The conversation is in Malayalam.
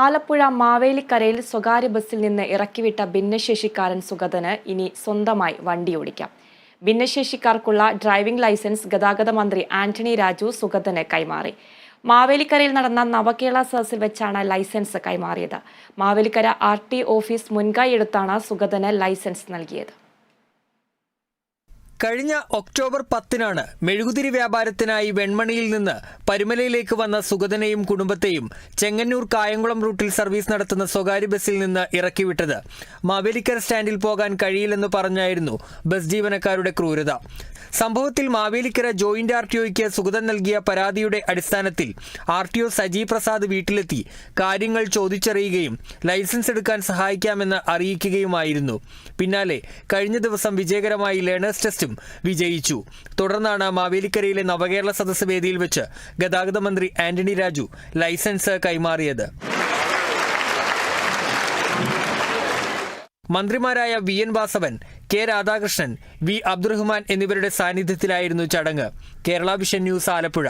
ആലപ്പുഴ മാവേലിക്കരയിൽ സ്വകാര്യ ബസ്സിൽ നിന്ന് ഇറക്കിവിട്ട ഭിന്നശേഷിക്കാരൻ സുഗതന് ഇനി സ്വന്തമായി വണ്ടി ഓടിക്കാം. ഭിന്നശേഷിക്കാർക്കുള്ള ഡ്രൈവിംഗ് ലൈസൻസ് ഗതാഗത മന്ത്രി ആന്റണി രാജു സുഗതന് കൈമാറി. മാവേലിക്കരയിൽ നടന്ന നവകേരള സദസ്സിൽ വെച്ചാണ് ലൈസൻസ് കൈമാറിയത്. മാവേലിക്കര ആർ ടി ഓഫീസ് മുൻകൈയെടുത്താണ് സുഗതന് ലൈസൻസ് നൽകിയത്. കഴിഞ്ഞ ഒക്ടോബർ പത്തിനാണ് മെഴുകുതിരി വ്യാപാരത്തിനായി വെൺമണിയിൽ നിന്ന് പരുമലയിലേക്ക് വന്ന സുഗതനെയും കുടുംബത്തെയും ചെങ്ങന്നൂർ കായംകുളം റൂട്ടിൽ സർവീസ് നടത്തുന്ന സ്വകാര്യ ബസ്സിൽ നിന്ന് ഇറക്കിവിട്ടത്. മാവേലിക്കര സ്റ്റാൻഡിൽ പോകാൻ കഴിയില്ലെന്ന് പറഞ്ഞായിരുന്നു ബസ് ജീവനക്കാരുടെ ക്രൂരത. സംഭവത്തിൽ Mavelikara joint R T Sugathan നൽകിയ പരാതിയുടെ അടിസ്ഥാനത്തിൽ R T O Saji Prasad വീട്ടിലെത്തി. കാര്യങ്ങൾ ചോദിച്ചറിയുകയും ലൈസൻസ് എടുക്കാൻ സഹായിക്കാമെന്ന് അറിയിക്കുകയുമായിരുന്നു. പിന്നാലെ കഴിഞ്ഞ ദിവസം വിജയകരമായി ലേണേഴ്സ് ടെസ്റ്റും വിജയിച്ചു. തുടർന്നാണ് മാവേലിക്കരയിലെ നവകേരള സദസ്സ് വേദിയിൽ വെച്ച് ഗതാഗത മന്ത്രി ആന്റണി രാജു ലൈസൻസ് കൈമാറിയത്. മന്ത്രിമാരായ V N Vasavan K Radhakrishnan V Abdurahman എന്നിവരുടെ സാന്നിധ്യത്തിലായിരുന്നു ചടങ്ങ്. Kerala vision news Alappuzha.